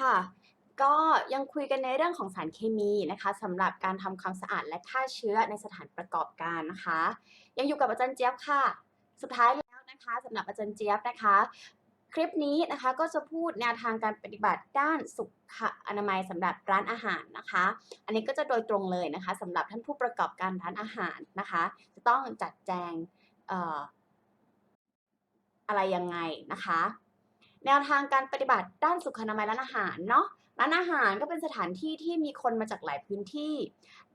ค่ะ ก็ยังคุยกันในเรื่องของสารเคมีนะคะสำหรับการทำความสะอาดและฆ่าเชื้อในสถานประกอบการนะคะ ยังอยู่กับอาจารย์เจี๊ยบค่ะ สุดท้ายแล้วนะคะสำหรับอาจารย์เจี๊ยบนะคะ คลิปนี้นะคะก็จะพูดแนวทางการปฏิบัติด้านสุขอนามัยสำหรับร้านอาหารนะคะ อันนี้ก็จะโดยตรงเลยนะคะสำหรับท่านผู้ประกอบการร้านอาหารนะคะ จะต้องจัดแจงอออะไรยังไงนะคะ แนวทางการปฏิบัติด้านสุขอนามัยร้านอาหารเนาะร้านอาหารก็เป็นสถานที่ที่มีคนมาจากหลายพื้นที่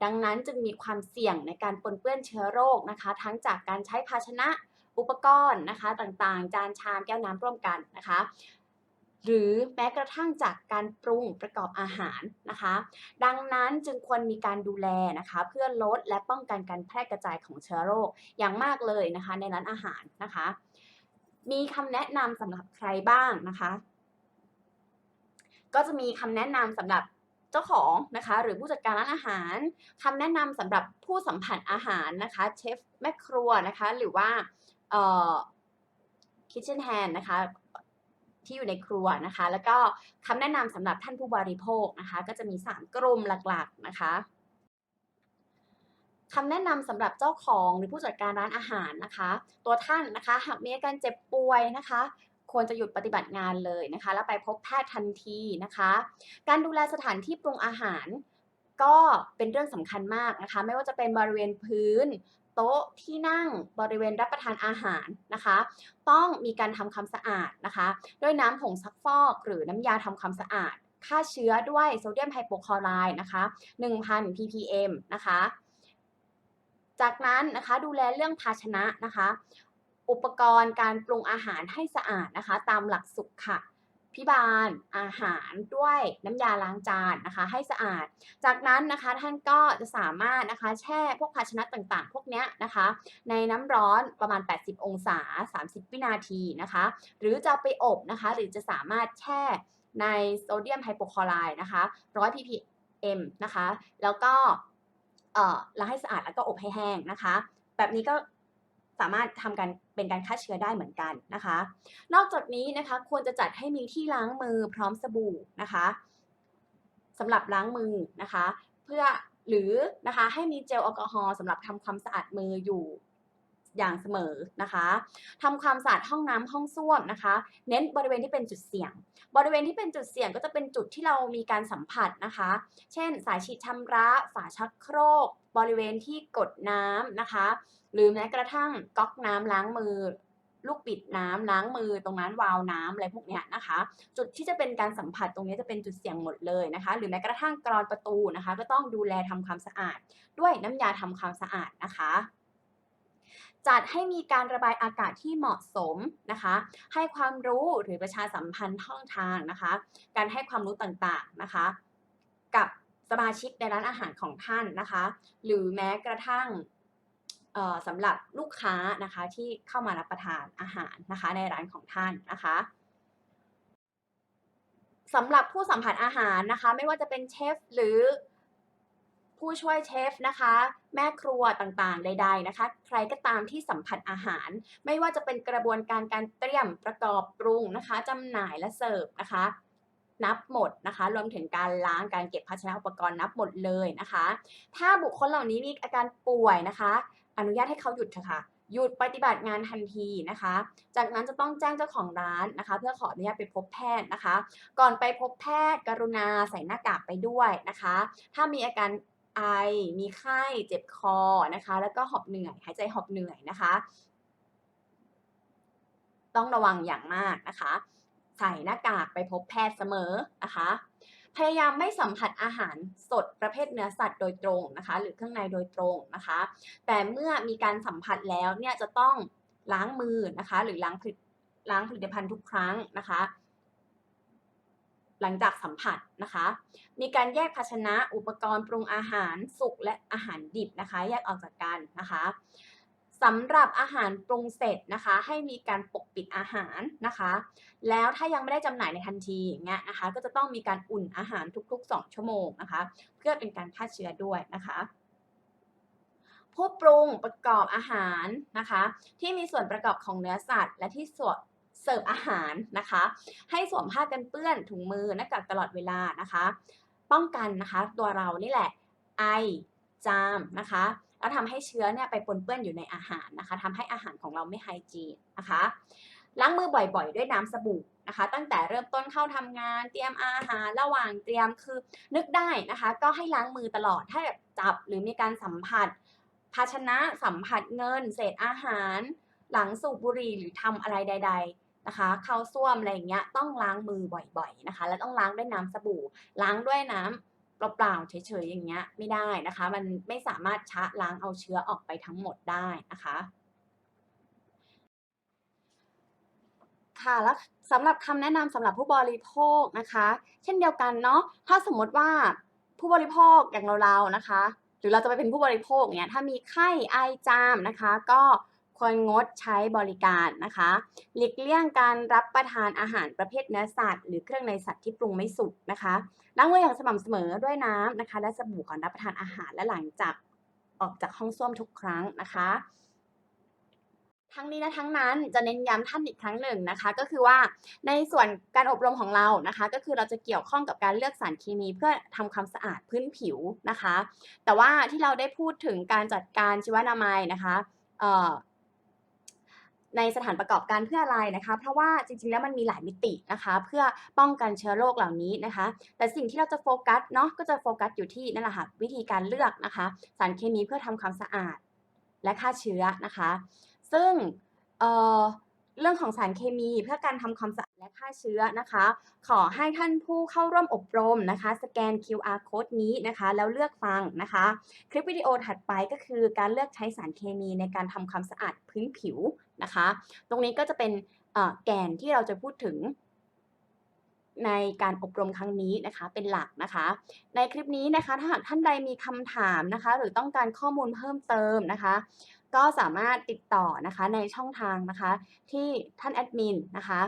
ดังนั้นจึงมีความเสี่ยงในการปนเปื้อนเชื้อโรคนะคะ ทั้งจากการใช้ภาชนะอุปกรณ์นะคะต่างๆ จานชามแก้วน้ำร่วมกันนะคะ หรือแม้กระทั่งจากการปรุงประกอบอาหารนะคะ ดังนั้นจึงควรมีการดูแลนะคะ เพื่อลดและป้องกันการแพร่กระจายของเชื้อโรคอย่างมากเลยนะคะ ในร้านอาหารนะคะ มีคำแนะนำสำหรับใครบ้างนะคะ ก็จะมีคำแนะนำสำหรับเจ้าของนะคะ หรือผู้จัดการร้านอาหารคำแนะนำสำหรับผู้สัมผัสอาหารนะคะเชฟแม่ครัวนะคะ หรือว่าเอ่อ kitchen hand นะคะที่อยู่ในครัวนะคะ แล้วก็คำแนะนำสำหรับท่านผู้บริโภคนะคะ ก็จะมี 3 กลุ่มหลักๆนะคะ คำแนะนำสำหรับเจ้าของหรือผู้จัดการร้านอาหารนะคะ ตัวท่านนะคะหากมีอาการเจ็บป่วยนะคะ ควรจะหยุดปฏิบัติงานเลยนะคะ แล้วไปพบแพทย์ทันทีนะคะ การดูแลสถานที่ปรุงอาหารก็เป็นเรื่องสำคัญมากนะคะ ไม่ว่าจะเป็นบริเวณพื้น โต๊ะที่นั่งบริเวณรับประทานอาหารนะคะ ต้องมีการทำความสะอาดนะคะ ด้วยน้ำผงซักฟอกหรือน้ำยาทำความสะอาดฆ่าเชื้อด้วยโซเดียมไฮโปคลอไรด์นะคะ 1,000 ppm นะคะ จากนั้นนะคะดูแลเรื่องภาชนะนะคะ อุปกรณ์การปรุงอาหารให้สะอาดนะคะ ตามหลักสุขะพิบาลอาหารด้วยน้ำยาล้างจานนะคะให้สะอาด จากนั้นนะคะท่านก็จะสามารถนะคะแช่พวกภาชนะต่างๆ พวกเนี้ยนะคะ ในน้ำร้อนประมาณ 80 องศา 30 วินาทีนะคะ หรือจะไปอบนะคะ หรือจะสามารถแช่ในโซเดียมไฮโปคลอไรด์นะคะ 100 ppm นะคะ แล้วก็ เอ่อล้างให้สะอาดแล้วก็อบให้แห้งนะคะ แบบนี้ก็สามารถทำกันเป็นการฆ่าเชื้อได้เหมือนกันนะคะ นอกจากนี้นะคะควรจะจัดให้มีที่ล้างมือพร้อมสบู่นะคะสำหรับล้างมือนะคะ เพื่อหรือนะคะให้มีเจลแอลกอฮอล์สำหรับทำความสะอาดมืออยู่ อย่างเสมอนะคะทำความสะอาดห้องน้ำห้องส้วมนะคะ เน้นบริเวณที่เป็นจุดเสี่ยง บริเวณที่เป็นจุดเสี่ยงก็จะเป็นจุดที่เรามีการสัมผัสนะคะ เช่น สายฉีดชำระฝาชักโครก บริเวณที่กดน้ำนะคะ หรือแม้กระทั่งก๊อกน้ำล้างมือลูกปิดน้ำล้างมือตรงนั้นวาล์วน้ำอะไรพวกเนี้ยนะคะ จุดที่จะเป็นการสัมผัสตรงนี้จะเป็นจุดเสี่ยงหมดเลยนะคะ หรือแม้กระทั่งกรอนประตูนะคะ ก็ต้องดูแลทำความสะอาด ด้วยน้ำยาทำความสะอาดนะคะ จัดให้มีการระบายอากาศที่เหมาะสมนะคะ ให้ความรู้หรือประชาสัมพันธ์ช่องทางนะคะ การให้ความรู้ต่างๆนะคะ กับสมาชิกในร้านอาหารของท่านนะคะ หรือแม้กระทั่งสำหรับลูกค้านะคะที่เข้ามารับประทานอาหารนะคะ ในร้านของท่านนะคะสำหรับผู้สัมผัสอาหารนะคะ ไม่ว่าจะเป็นเชฟหรือ ผู้ช่วยเชฟนะคะ แม่ครัวต่างๆ ใด ๆนะคะ ใครก็ตามที่สัมผัสอาหาร ไม่ว่าจะเป็นกระบวนการการเตรียมประกอบปรุงนะคะจำหน่ายและเสิร์ฟนะคะ นับหมดนะคะ รวมถึงการล้างการเก็บภาชนะอุปกรณ์นับหมดเลยนะคะ ถ้าบุคคลเหล่านี้มีอาการป่วยนะคะ อนุญาตให้เขาหยุดเถอะค่ะหยุดปฏิบัติงานทันทีนะคะ จากนั้นจะต้องแจ้งเจ้าของร้านนะคะ เพื่อขออนุญาตไปพบแพทย์นะคะ ก่อนไปพบแพทย์ กรุณาใส่หน้ากากไปด้วยนะคะ ถ้ามีอาการ ไอ มีไข้ เจ็บคอนะคะ แล้วก็หอบเหนื่อย หายใจหอบเหนื่อยนะคะ ต้องระวังอย่างมากนะคะ ใส่หน้ากากไปพบแพทย์เสมอนะคะ พยายามไม่สัมผัสอาหารสดประเภทเนื้อสัตว์โดยตรงนะคะ หรือเครื่องในโดยตรงนะคะ แต่เมื่อมีการสัมผัสแล้วเนี่ยจะต้องล้างมือนะคะ หรือล้างผลิตล้างผลิตภัณฑ์ทุกครั้งนะคะ หลังจากสัมผัสนะคะ มีการแยกภาชนะอุปกรณ์ปรุงอาหารสุกและอาหารดิบนะคะ แยกออกจากกันนะคะสำหรับอาหารปรุงเสร็จนะคะ ให้มีการปกปิดอาหารนะคะ แล้วถ้ายังไม่ได้จำหน่ายในทันทีอย่างเงี้ยนะคะ ก็จะต้องมีการอุ่นอาหารทุกๆ 2 ชั่วโมงนะคะ เพื่อเป็นการฆ่าเชื้อด้วยนะคะผู้ปรุงประกอบอาหารนะคะ ที่มีส่วนประกอบของเนื้อสัตว์ และที่ส่วน เสิร์ฟอาหารนะคะ ให้สวมผ้ากันเปื้อนถุงมือหน้ากากตลอดเวลานะคะ ป้องกันนะคะตัวเรานี่แหละไอจามนะคะแล้วทำให้เชื้อเนี่ยไปปนเปื้อนอยู่ในอาหารนะคะทำให้อาหารของเราไม่ไฮจีนนะคะล้างมือบ่อยๆ ด้วยน้ำสบู่นะคะ ตั้งแต่เริ่มต้นเข้าทำงาน เตรียมอาหารระหว่างเตรียมคือนึกได้นะคะ ก็ให้ล้างมือตลอดถ้าแบบจับหรือมีการสัมผัส ภาชนะสัมผัสเงิน เศษอาหาร หลังสูบบุหรี่หรือทำอะไรใดๆ นะคะเข้าส้วมอะไรอย่างเงี้ยต้องล้างมือบ่อยๆนะคะ แล้วต้องล้างด้วยน้ำสบู่ ล้างด้วยน้ำเปล่าๆเฉยๆอย่างเงี้ยไม่ได้นะคะ มันไม่สามารถชะล้างเอาเชื้อออกไปทั้งหมดได้นะคะค่ะแล้วสำหรับคำแนะนำสำหรับผู้บริโภคนะคะ เช่นเดียวกันเนาะถ้าสมมติว่าผู้บริโภคอย่างเราๆนะคะ หรือเราจะไปเป็นผู้บริโภคเนี่ยถ้ามีไข้ไอจามนะคะ ก็ ควรงดใช้บริการนะคะหลีกเลี่ยงการรับประทานอาหารประเภทเนื้อสัตว์ หรือเครื่องในสัตว์ที่ปรุงไม่สุกนะคะล้างมืออย่างสม่ำเสมอด้วยน้ำนะคะ และสบู่ก่อนรับประทานอาหารและหลังจากออกจากห้องส้วมทุกครั้งนะคะ ทั้งนี้และทั้งนั้นจะเน้นย้ำท่านอีกครั้งหนึ่งนะคะ ก็คือว่าในส่วนการอบรมของเรานะคะ ก็คือเราจะเกี่ยวข้องกับการเลือกสารเคมีเพื่อทำความสะอาดพื้นผิวนะคะ แต่ว่าที่เราได้พูดถึงการจัดการชีวนามัยนะคะ ในสถานประกอบการเพื่ออะไรนะคะ เพราะว่าจริงๆแล้วมันมีหลายมิตินะคะ เพื่อป้องกันเชื้อโรคเหล่านี้นะคะ แต่สิ่งที่เราจะโฟกัสเนาะก็จะโฟกัสอยู่ที่นั่นแหละค่ะวิธีการเลือกนะคะ สารเคมีเพื่อทำความสะอาดและฆ่าเชื้อนะคะ ซึ่งเอ่อ เรื่องของสารเคมีเพื่อการทำความสะอาดและฆ่าเชื้อนะคะ ขอให้ท่านผู้เข้าร่วมอบรมนะคะ สแกน QR code นี้นะคะ แล้วเลือกฟังนะคะ คลิปวิดีโอถัดไปก็คือการเลือกใช้สารเคมีในการทำความสะอาดพื้นผิวนะคะ ตรงนี้ก็จะเป็นแกนที่เราจะพูดถึงในการอบรมครั้งนี้นะคะเป็นหลักนะคะ ในคลิปนี้นะคะถ้าหากท่านใดมีคำถามนะคะ หรือต้องการข้อมูลเพิ่มเติมนะคะ ก็สามารถติดต่อนะคะในช่องทางนะคะ ที่ท่านแอดมินนะคะ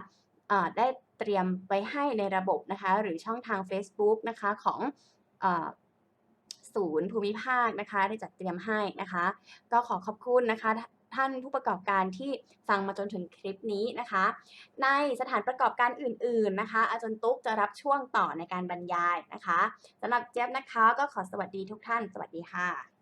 ได้เตรียมไว้ให้ในระบบนะคะ หรือช่องทาง Facebook นะคะของอศูนย์ภูมิภาคนะคะ ได้จัดเตรียมให้นะคะ ก็ขอขอบคุณนะคะท่านผู้ประกอบการที่ฟังมาจนถึงคลิปนี้นะคะ ในสถานประกอบการอื่น ๆนะคะ อาจารย์ตุ๊กจะรับช่วงต่อในการบรรยายนะคะสำหรับเจี๊ยบนะคะ ก็ขอสวัสดีทุกท่าน สวัสดีค่ะ